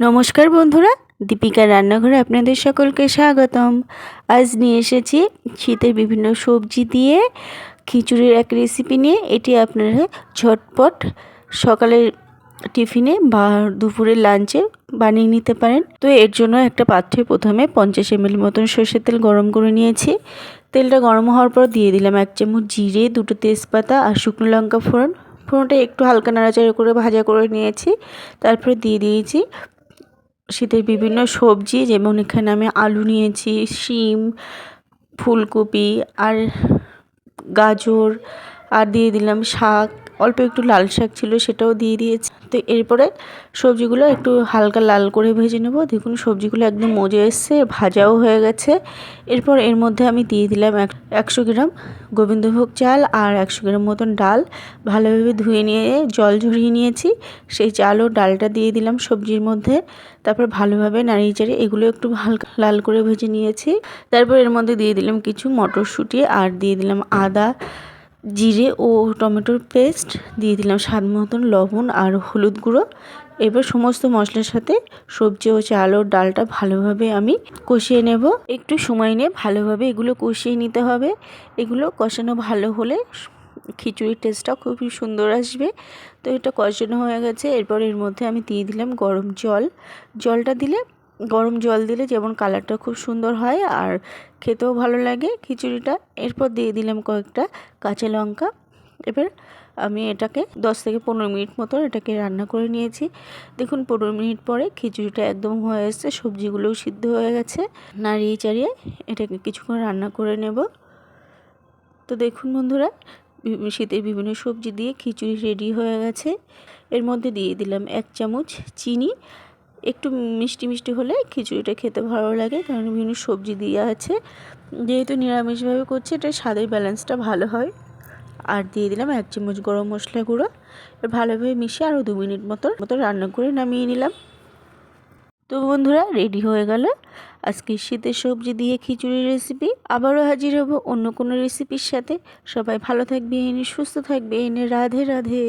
নমস্কার বন্ধুরা, দীপিকার রান্নাঘরে আপনাদের সকলকে স্বাগতম। আজ নিয়ে এসেছি শীতের বিভিন্ন সবজি দিয়ে খিচুড়ির এক রেসিপি নিয়ে। এটি আপনারা ঝটপট সকালের টিফিনে বা দুপুরের লাঞ্চে বানিয়ে নিতে পারেন। তো এর জন্য একটা পাত্রে প্রথমে পঞ্চাশ এমএল মতন সর্ষের তেল গরম করে নিয়েছি। তেলটা গরম হওয়ার পর দিয়ে দিলাম এক চামচ জিরে, দুটো তেজপাতা আর শুকনো লঙ্কা ফোড়ন। ফোড়নটা একটু হালকা নাড়াচাড়া করে ভাজা করে নিয়েছি। তারপরে দিয়ে দিয়েছি শীতের বিভিন্ন সবজি, যেমন এখানে আমি আলু নিয়েছি, শিম, ফুলকপি আর গাজর, আর দিয়ে দিলাম শাক। অল্প একটু লাল শাক ছিল সেটাও দিয়ে দিয়েছি। তো এরপরে সবজিগুলো একটু হালকা লাল করে ভেজে নেব। দেখুন সবজিগুলো একদম মজে এসছে, ভাজাও হয়ে গেছে। এরপর এর মধ্যে আমি দিয়ে দিলাম একশো গ্রাম গোবিন্দভোগ চাল আর একশো গ্রাম মতন ডাল। ভালোভাবে ধুয়ে নিয়ে জল ঝরিয়ে নিয়েছি। সেই চাল ও ডালটা দিয়ে দিলাম সবজির মধ্যে। তারপর ভালোভাবে নাড়িয়ে চাড়িয়ে এগুলো একটু হালকা লাল করে ভেজে নিয়েছি। তারপর এর মধ্যে দিয়ে দিলাম কিছু মটরশুঁটি আর দিয়ে দিলাম আদা। জিরে ও টমেটোর পেস্ট দিয়ে দিলাম স্বাদ মতন লবণ আর হলুদ গুঁড়ো। এবার সমস্ত মশলার সাথে সবজি ও চাল ও ডালটা ভালোভাবে আমি কষিয়ে নেব। একটু সময় নিয়ে ভালোভাবে এগুলো কষিয়ে নিতে হবে। এগুলো কষানো ভালো হলে খিচুড়ির টেস্টটা খুবই সুন্দর আসবে। তো এটা কষানো হয়ে গেছে। এরপর এর মধ্যে আমি দিয়ে দিলাম গরম জল। জলটা দিলে গরম জল দিলে যেমন কালারটা খুব সুন্দর হয় আর খেতেও ভালো লাগে খিচুড়িটা। এরপর দিয়ে দিলাম কয়েকটা কাঁচা লঙ্কা। এবার আমি এটাকে দশ থেকে পনেরো মিনিট মতো এটাকে রান্না করে নিয়েছি। দেখুন, পনেরো মিনিট পরে খিচুড়িটা একদম হয়ে এসছে, সবজিগুলোও সিদ্ধ হয়ে গেছে। নাড়িয়ে চাড়িয়ে এটাকে কিছুক্ষণ রান্না করে নেব। তো দেখুন বন্ধুরা শীতের বিভিন্ন সবজি দিয়ে খিচুড়ি রেডি হয়ে গেছে। এর মধ্যে দিয়ে দিলাম এক চামচ চিনি একটু মিষ্টি মিষ্টি হলে খিচুড়িটা খেতে ভালো লাগে, কারণ বিভিন্ন সবজি দিয়ে আছে। যেহেতু নিরামিষভাবে করছি এটা স্বাদের ব্যালেন্সটা ভালো হয়। আর দিয়ে দিলাম এক চামচ গরম মশলা গুঁড়ো। ভালোভাবে মিশিয়ে আরও দু মিনিট মতো মতো রান্না করে নামিয়ে নিলাম। তো বন্ধুরা রেডি হয়ে গেল। আজকে শীতের সবজি দিয়ে খিচুড়ির রেসিপি আবারও হাজির হব অন্য কোনো রেসিপির সাথে। সবাই ভালো থাকবে এনে সুস্থ থাকবে এনে রাধে রাধে।